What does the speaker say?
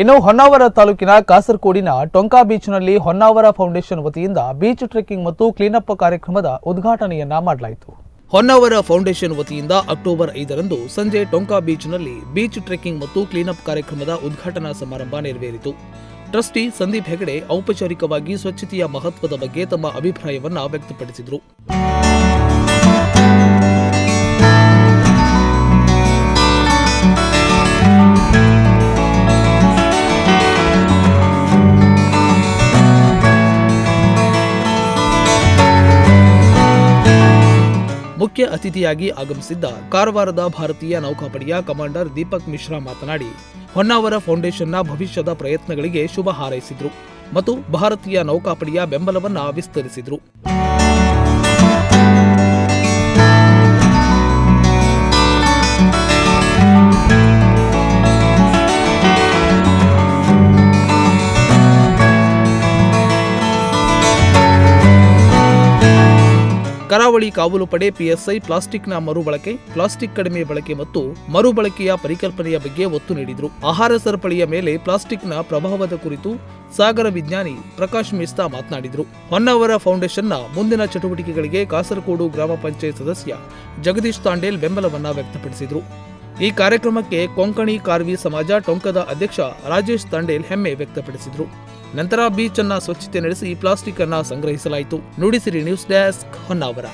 ಇನ್ನು ಹೊನ್ನಾವರ ತಾಲೂಕಿನ ಕಾಸರಕೋಡಿನ ಟೊಂಕಾ ಬೀಚ್ನಲ್ಲಿ ಹೊನ್ನಾವರ ಫೌಂಡೇಶನ್ ವತಿಯಿಂದ ಬೀಚ್ ಟ್ರೆಕ್ಕಿಂಗ್ ಮತ್ತು ಕ್ಲೀನಪ್ ಕಾರ್ಯಕ್ರಮದ ಉದ್ಘಾಟನೆಯನ್ನ ಮಾಡಲಾಯಿತು. ಹೊನ್ನಾವರ ಫೌಂಡೇಶನ್ ವತಿಯಿಂದ ಅಕ್ಟೋಬರ್ ಐದರಂದು ಸಂಜೆ ಟೊಂಕಾ ಬೀಚ್ನಲ್ಲಿ ಬೀಚ್ ಟ್ರೆಕ್ಕಿಂಗ್ ಮತ್ತು ಕ್ಲೀನಪ್ ಕಾರ್ಯಕ್ರಮದ ಉದ್ಘಾಟನಾ ಸಮಾರಂಭ ನೆರವೇರಿತು. ಟ್ರಸ್ಟಿ ಸಂದೀಪ್ ಹೆಗಡೆ ಔಪಚಾರಿಕವಾಗಿ ಸ್ವಚ್ಛತೆಯ ಮಹತ್ವದ ಬಗ್ಗೆ ತಮ್ಮ ಅಭಿಪ್ರಾಯವನ್ನು ವ್ಯಕ್ತಪಡಿಸಿದರು. ಮುಖ್ಯ ಅತಿಥಿಯಾಗಿ ಆಗಮಿಸಿದ್ದ ಕಾರವಾರದ ಭಾರತೀಯ ನೌಕಾಪಡೆಯ ಕಮಾಂಡರ್ ದೀಪಕ್ ಮಿಶ್ರಾ ಮಾತನಾಡಿ, ಹೊನ್ನಾವರ ಫೌಂಡೇಶನ್ನ ಭವಿಷ್ಯದ ಪ್ರಯತ್ನಗಳಿಗೆ ಶುಭ ಹಾರೈಸಿದ್ರು ಮತ್ತು ಭಾರತೀಯ ನೌಕಾಪಡೆಯ ಬೆಂಬಲವನ್ನ ವಿಸ್ತರಿಸಿದ್ರು. ಕರಾವಳಿ ಕಾವಲು ಪಡೆ ಪಿಎಸ್ಐ ಪ್ಲಾಸ್ಟಿಕ್ನ ಮರುಬಳಕೆ, ಪ್ಲಾಸ್ಟಿಕ್ ಕಡಿಮೆ ಬಳಕೆ ಮತ್ತು ಮರುಬಳಕೆಯ ಪರಿಕಲ್ಪನೆಯ ಬಗ್ಗೆ ಒತ್ತು ನೀಡಿದರು. ಆಹಾರ ಸರಪಳಿಯ ಮೇಲೆ ಪ್ಲಾಸ್ಟಿಕ್ನ ಪ್ರಭಾವದ ಕುರಿತು ಸಾಗರ ವಿಜ್ಞಾನಿ ಪ್ರಕಾಶ್ ಮಿಸ್ತಾ ಮಾತನಾಡಿದರು. ಹೊನ್ನಾವರ ಫೌಂಡೇಶನ್ನ ಮುಂದಿನ ಚಟುವಟಿಕೆಗಳಿಗೆ ಕಾಸರಗೋಡು ಗ್ರಾಮ ಪಂಚಾಯತ್ ಸದಸ್ಯ ಜಗದೀಶ್ ತಾಂಡೇಲ್ ಬೆಂಬಲವನ್ನ ವ್ಯಕ್ತಪಡಿಸಿದರು. ಈ ಕಾರ್ಯಕ್ರಮಕ್ಕೆ ಕೊಂಕಣಿ ಕಾರ್ವಿ ಸಮಾಜ ಟೊಂಕದ ಅಧ್ಯಕ್ಷ ರಾಜೇಶ್ ತಂಡೇಲ್ ಹೆಮ್ಮೆ ವ್ಯಕ್ತಪಡಿಸಿದರು. ನಂತರ ಬೀಚ್ ಅನ್ನ ಸ್ವಚ್ಛತೆ ನಡೆಸಿ ಪ್ಲಾಸ್ಟಿಕ್ ಅನ್ನ ಸಂಗ್ರಹಿಸಲಾಯಿತು. Nudisiri news desk Honnavar.